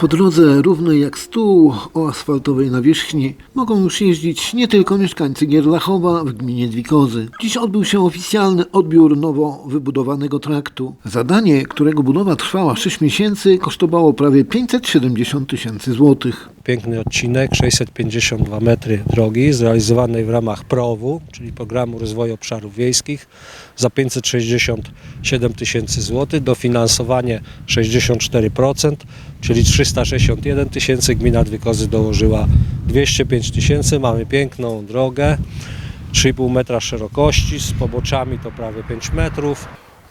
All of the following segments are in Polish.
Po drodze równej jak stół o asfaltowej nawierzchni mogą już jeździć nie tylko mieszkańcy Gierlachowa w gminie Dwikozy. Dziś odbył się oficjalny odbiór nowo wybudowanego traktu. Zadanie, którego budowa trwała 6 miesięcy, kosztowało prawie 570 tysięcy złotych. Piękny odcinek, 652 metry drogi, zrealizowanej w ramach PROW-u, czyli Programu Rozwoju Obszarów Wiejskich, za 567 tysięcy złotych, dofinansowanie 64%, czyli 361 tysięcy, gmina Dwikozy dołożyła 205 tysięcy, mamy piękną drogę, 3,5 metra szerokości, z poboczami to prawie 5 metrów,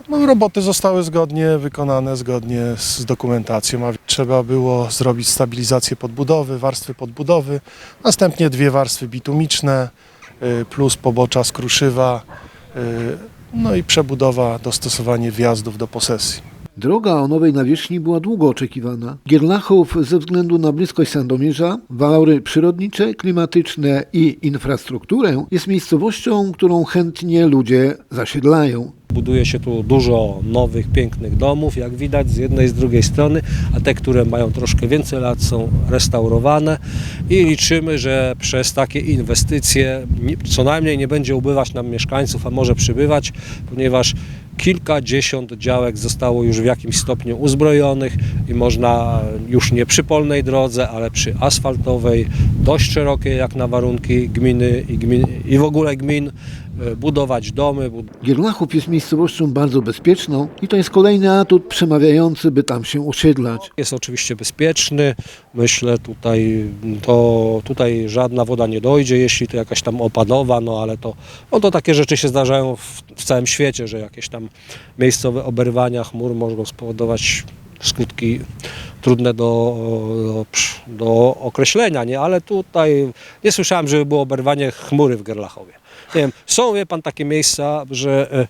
No, roboty zostały zgodnie wykonane, zgodnie z dokumentacją, trzeba było zrobić stabilizację podbudowy, warstwy podbudowy, następnie dwie warstwy bitumiczne, y, plus pobocza z kruszywa, y, no i przebudowa, dostosowanie wjazdów do posesji. Droga o nowej nawierzchni była długo oczekiwana. Gierlachów ze względu na bliskość Sandomierza, walory przyrodnicze, klimatyczne i infrastrukturę jest miejscowością, którą chętnie ludzie zasiedlają. Buduje się tu dużo nowych, pięknych domów, jak widać z jednej i z drugiej strony, a te, które mają troszkę więcej lat są restaurowane i liczymy, że przez takie inwestycje co najmniej nie będzie ubywać nam mieszkańców, a może przybywać, ponieważ kilkadziesiąt działek zostało już w jakimś stopniu uzbrojonych i można już nie przy polnej drodze, ale przy asfaltowej, dość szerokiej jak na warunki gminy i, gmin, i w ogóle gmin, budować domy, Gierlachów jest miejscowością bardzo bezpieczną i to jest kolejny atut przemawiający, by tam się osiedlać. Jest oczywiście bezpieczny. Myślę tutaj to tutaj żadna woda nie dojdzie, jeśli to jakaś tam opadowa, no ale to, no to takie rzeczy się zdarzają w, w całym świecie, że jakieś tam miejscowe oberwania chmur mogą spowodować skutki trudne do, do, do określenia, nie? ale tutaj nie słyszałem, żeby było oberwanie chmury w Gerlachowie. Nie wiem, są, wie pan, takie miejsca, że e,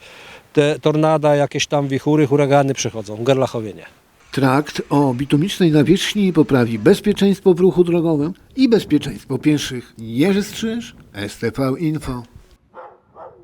te tornada, jakieś tam wichury, huragany przychodzą, w Gerlachowie nie. Trakt o bitumicznej nawierzchni poprawi bezpieczeństwo w ruchu drogowym i bezpieczeństwo pieszych. Jerzy Strzyż, STV Info.